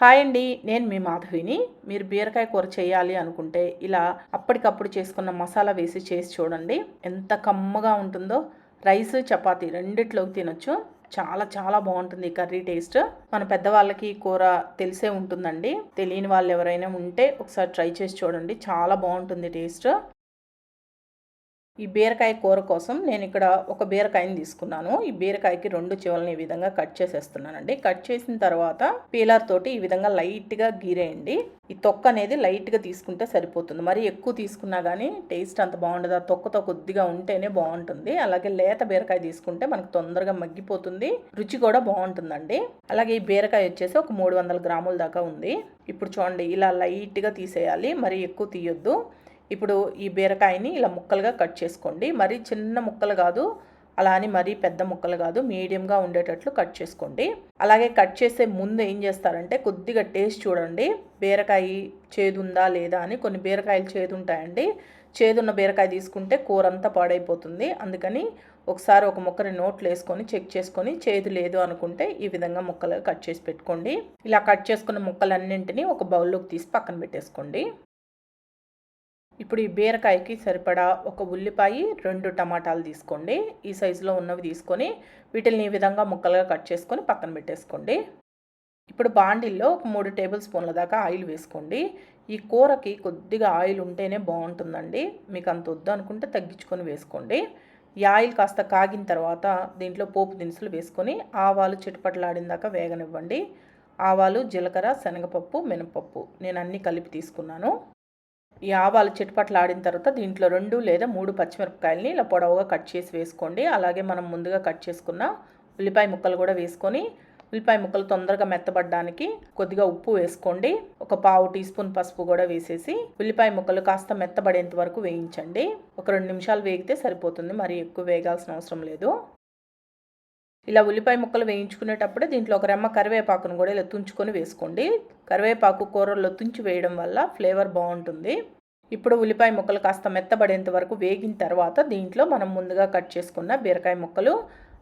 Hi అండి నేను మీ మాధవిని. మీరు బీరకాయ కూర చేయాలి అనుకుంటే ఇలా అప్పటికప్పుడు చేసుకున్న మసాలా వేసి చేసి చూడండి. ఎంత కమ్మగా ఉంటుందో. రైస్ చపాతి రెండిట్లోకి తినొచ్చు. చాలా చాలా బాగుంటుంది ఈ కర్రీ టేస్ట్. మన పెద్దవాళ్ళకి కూర తెలిసే ఉంటుందండి. తెలియని వాళ్ళు ఎవరైనా ఉంటే ఒకసారి ట్రై చేసి చూడండి. చాలా బాగుంటుంది టేస్ట్. ఈ బీరకాయ కూర కోసం నేను ఇక్కడ ఒక బీరకాయని తీసుకున్నాను. ఈ బీరకాయకి రెండు చివరిని ఈ విధంగా కట్ చేసేస్తున్నానండి. కట్ చేసిన తర్వాత పీలర్ తోటి ఈ విధంగా లైట్గా గీరేయండి. ఈ తొక్క అనేది లైట్గా తీసుకుంటే సరిపోతుంది. మరి ఎక్కువ తీసుకున్నా కానీ టేస్ట్ అంత బాగుండదు. ఆ తొక్కతో కొద్దిగా ఉంటేనే బాగుంటుంది. అలాగే లేత బీరకాయ తీసుకుంటే మనకు తొందరగా మగ్గిపోతుంది. రుచి కూడా బాగుంటుందండి. అలాగే ఈ బీరకాయ వచ్చేసి ఒక మూడు వందల గ్రాముల దాకా ఉంది. ఇప్పుడు చూడండి ఇలా లైట్గా తీసేయాలి. మరి ఎక్కువ తీయొద్దు. ఇప్పుడు ఈ బీరకాయని ఇలా ముక్కలుగా కట్ చేసుకోండి. మరీ చిన్న ముక్కలు కాదు అలా అని మరీ పెద్ద ముక్కలు కాదు మీడియంగా ఉండేటట్లు కట్ చేసుకోండి. అలాగే కట్ చేసే ముందు ఏం చేస్తారంటే కొద్దిగా టేస్ట్ చూడండి. బీరకాయ చేదుందా లేదా అని కొన్ని బీరకాయలు చేదు ఉంటాయండి చేదున్న బీరకాయ తీసుకుంటే కూర అంతా పాడైపోతుంది. అందుకని ఒకసారి ఒక ముక్కని నోట్లు వేసుకొని చెక్ చేసుకొని చేదు లేదు అనుకుంటే ఈ విధంగా ముక్కలు కట్ చేసి పెట్టుకోండి. ఇలా కట్ చేసుకున్న ముక్కలన్నింటినీ ఒక బౌల్లోకి తీసి పక్కన పెట్టేసుకోండి. ఇప్పుడు ఈ బీరకాయకి సరిపడా ఒక ఉల్లిపాయ రెండు టమాటాలు తీసుకోండి. ఈ సైజులో ఉన్నవి తీసుకొని వీటిని ఈ విధంగా ముక్కలుగా కట్ చేసుకొని పక్కన పెట్టేసుకోండి. ఇప్పుడు బాండిల్లో ఒక మూడు టేబుల్ స్పూన్ల దాకా ఆయిల్ వేసుకోండి. ఈ కూరకి కొద్దిగా ఆయిల్ ఉంటేనే బాగుంటుందండి. మీకు అంత వద్దు అనుకుంటే తగ్గించుకొని వేసుకోండి. ఈ ఆయిల్ కాస్త కాగిన తర్వాత దీంట్లో పోపు దినుసులు వేసుకొని ఆవాలు చిటపట్లాడిందాక వేగనివ్వండి. ఆవాలు జీలకర్ర శనగపప్పు మినపప్పు నేను అన్నీ కలిపి తీసుకున్నాను. ఈ ఆవాలు చిటపట్లాడిన తర్వాత దీంట్లో రెండు లేదా మూడు పచ్చిమిరపకాయలని ఇలా పొడవుగా కట్ చేసి వేసుకోండి. అలాగే మనం ముందుగా కట్ చేసుకున్న ఉల్లిపాయ ముక్కలు కూడా వేసుకొని ఉల్లిపాయ ముక్కలు తొందరగా మెత్తబడడానికి కొద్దిగా ఉప్పు వేసుకోండి. ఒక పావు టీ స్పూన్ పసుపు కూడా వేసేసి ఉల్లిపాయ ముక్కలు కాస్త మెత్తబడేంత వరకు వేయించండి. ఒక రెండు నిమిషాలు వేగితే సరిపోతుంది. మరి ఎక్కువ వేగాల్సిన అవసరం లేదు. ఇలా ఉల్లిపాయ ముక్కలు వేయించుకునేటప్పుడు దీంట్లో ఒక రెమ్మ కరివేపాకును కూడా ఇలా తుంచుకొని వేసుకోండి. కరివేపాకు కూరల్లో తుంచి వేయడం వల్ల ఫ్లేవర్ బాగుంటుంది. ఇప్పుడు ఉల్లిపాయ ముక్కలు కాస్త మెత్తబడేంత వరకు వేగిన తర్వాత దీంట్లో మనం ముందుగా కట్ చేసుకున్న బీరకాయ ముక్కలు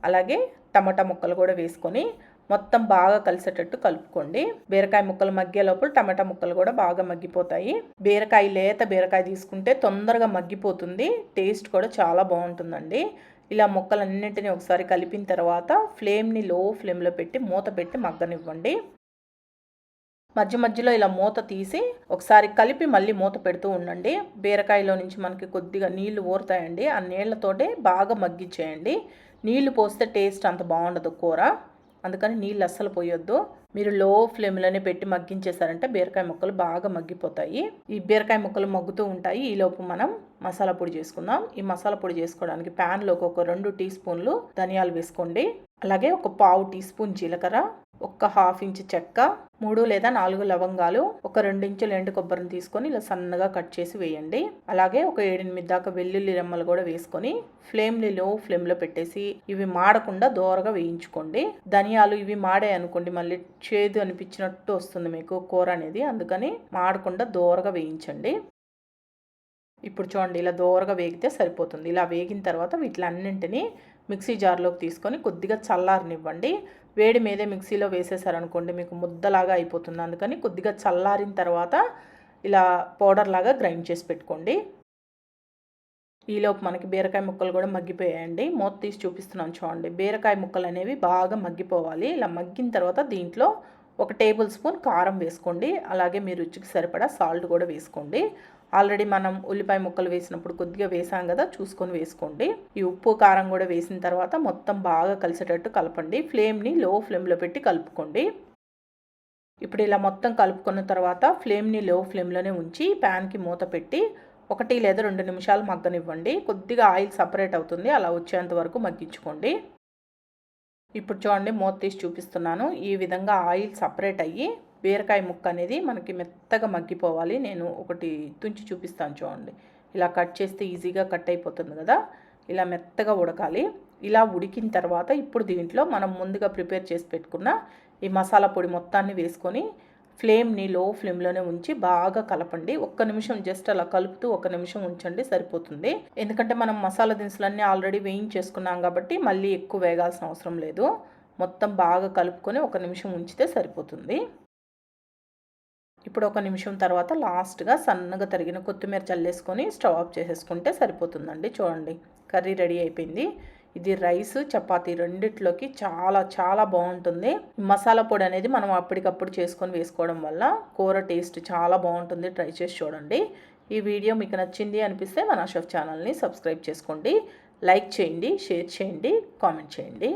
అలాగే టమాటా ముక్కలు కూడా వేసుకొని మొత్తం బాగా కలిసేటట్టు కలుపుకోండి. బీరకాయ ముక్కలు మగ్గే లోపల టమాటా ముక్కలు కూడా బాగా మగ్గిపోతాయి. బీరకాయ లేత బీరకాయ తీసుకుంటే తొందరగా మగ్గిపోతుంది. టేస్ట్ కూడా చాలా బాగుంటుందండి. ఇలా మొక్కలన్నింటినీ ఒకసారి కలిపిన తర్వాత ఫ్లేమ్ని లో ఫ్లేమ్లో పెట్టి మూత పెట్టి మగ్గనివ్వండి. మధ్య మధ్యలో ఇలా మూత తీసి ఒకసారి కలిపి మళ్ళీ మూత పెడుతూ ఉండండి. బీరకాయలో నుంచి మనకి కొద్దిగా నీళ్ళు ఊరుతాయండి. ఆ నీళ్ళతోటే బాగా మగ్గిచ్చేయండి. నీళ్ళు పోస్తే టేస్ట్ అంత బాగుండదు కూర. అందుకని నీళ్ళు అస్సలు పోయొద్దు. మీరు లో ఫ్లేమ్లోనే పెట్టి మగ్గించేశారంటే బీరకాయ ముక్కలు బాగా మగ్గిపోతాయి. ఈ బీరకాయ ముక్కలు మగ్గుతూ ఉంటాయి. ఈలోపు మనం మసాలా పొడి చేసుకుందాం. ఈ మసాలా పొడి చేసుకోవడానికి ప్యాన్లోకి ఒక రెండు టీ స్పూన్లు ధనియాలు వేసుకోండి. అలాగే ఒక పావు టీ స్పూన్ జీలకర్ర ఒక్క హాఫ్ ఇంచ్ చెక్క మూడు లేదా నాలుగు లవంగాలు ఒక రెండించులు ఎండు కొబ్బరిని తీసుకొని ఇలా సన్నగా కట్ చేసి వేయండి. అలాగే ఒక ఏడెనిమిది దాకా వెల్లుల్లి రెమ్మలు కూడా వేసుకొని ఫ్లేమ్ని లో ఫ్లేమ్లో పెట్టేసి ఇవి మాడకుండా దోరగా వేయించుకోండి. ధనియాలు ఇవి మాడే అనుకోండి మళ్ళీ చేదు అనిపించినట్టు వస్తుంది మీకు కూర అనేది అందుకని మాడకుండా దోరగా వేయించండి. ఇప్పుడు చూడండి ఇలా దోరగా వేగితే సరిపోతుంది. ఇలా వేగిన తర్వాత వీటిలన్నింటినీ మిక్సీ జార్లోకి తీసుకొని కొద్దిగా చల్లారనివ్వండి. వేడి మీదే మిక్సీలో వేసేసారనుకోండి మీకు ముద్దలాగా అయిపోతుంది. అందుకని కొద్దిగా చల్లారిన తర్వాత ఇలా పౌడర్ లాగా గ్రైండ్ చేసి పెట్టుకోండి. ఈలోపు మనకి బీరకాయ ముక్కలు కూడా మగ్గిపోయాయండి. మూత తీసి చూపిస్తున్నాను చూడండి. బీరకాయ ముక్కలు అనేవి బాగా మగ్గిపోవాలి. ఇలా మగ్గిన తర్వాత దీంట్లో ఒక టేబుల్ స్పూన్ కారం వేసుకోండి. అలాగే మీ రుచికి సరిపడా సాల్ట్ కూడా వేసుకోండి. ఆల్రెడీ మనం ఉల్లిపాయ ముక్కలు వేసినప్పుడు కొద్దిగా వేసాం కదా చూసుకొని వేసుకోండి. ఈ ఉప్పు కారం కూడా వేసిన తర్వాత మొత్తం బాగా కలిసేటట్టు కలపండి. ఫ్లేమ్ని లో ఫ్లేమ్లో పెట్టి కలుపుకోండి. ఇప్పుడు ఇలా మొత్తం కలుపుకున్న తర్వాత ఫ్లేమ్ని లో ఫ్లేమ్లోనే ఉంచి ప్యాన్కి మూత పెట్టి ఒకటి లేదా రెండు నిమిషాలు మగ్గనివ్వండి. కొద్దిగా ఆయిల్ సపరేట్ అవుతుంది. అలా వచ్చేంత వరకు మగ్గించుకోండి. ఇప్పుడు చూడండి మూత తీసి చూపిస్తున్నాను. ఈ విధంగా ఆయిల్ సపరేట్ అయ్యి బీరకాయ ముక్క అనేది మనకి మెత్తగా మగ్గిపోవాలి. నేను ఒకటి తుంచి చూపిస్తాను చూడండి. ఇలా కట్ చేస్తే ఈజీగా కట్ అయిపోతుంది కదా. ఇలా మెత్తగా ఉడకాలి. ఇలా ఉడికిన తర్వాత ఇప్పుడు దీంట్లో మనం ముందుగా ప్రిపేర్ చేసి పెట్టుకున్న ఈ మసాలా పొడి మొత్తాన్ని వేసుకొని ఫ్లేమ్ని లో ఫ్లేమ్లోనే ఉంచి బాగా కలపండి. ఒక్క నిమిషం జస్ట్ అలా కలుపుతూ ఒక నిమిషం ఉంచండి సరిపోతుంది. ఎందుకంటే మనం మసాలా దినుసులన్నీ ఆల్రెడీ వేయించేసుకున్నాం కాబట్టి మళ్ళీ ఎక్కువ వేగాల్సిన అవసరం లేదు. మొత్తం బాగా కలుపుకొని ఒక నిమిషం ఉంచితే సరిపోతుంది. ఇప్పుడు ఒక నిమిషం తర్వాత లాస్ట్గా సన్నగా తరిగిన కొత్తిమీర చల్లేసుకొని స్టవ్ ఆఫ్ చేసేసుకుంటే సరిపోతుందండి. చూడండి కర్రీ రెడీ అయిపోయింది. ఇది రైస్ చపాతి రెండిట్లోకి చాలా చాలా బాగుంటుంది. మసాలా పొడి అనేది మనం అప్పటికప్పుడు చేసుకొని వేసుకోవడం వల్ల కూర టేస్ట్ చాలా బాగుంటుంది. ట్రై చేసి చూడండి. ఈ వీడియో మీకు నచ్చింది అనిపిస్తే మన షెఫ్ ఛానల్ని సబ్స్క్రైబ్ చేసుకోండి. లైక్ చేయండి షేర్ చేయండి కామెంట్ చేయండి.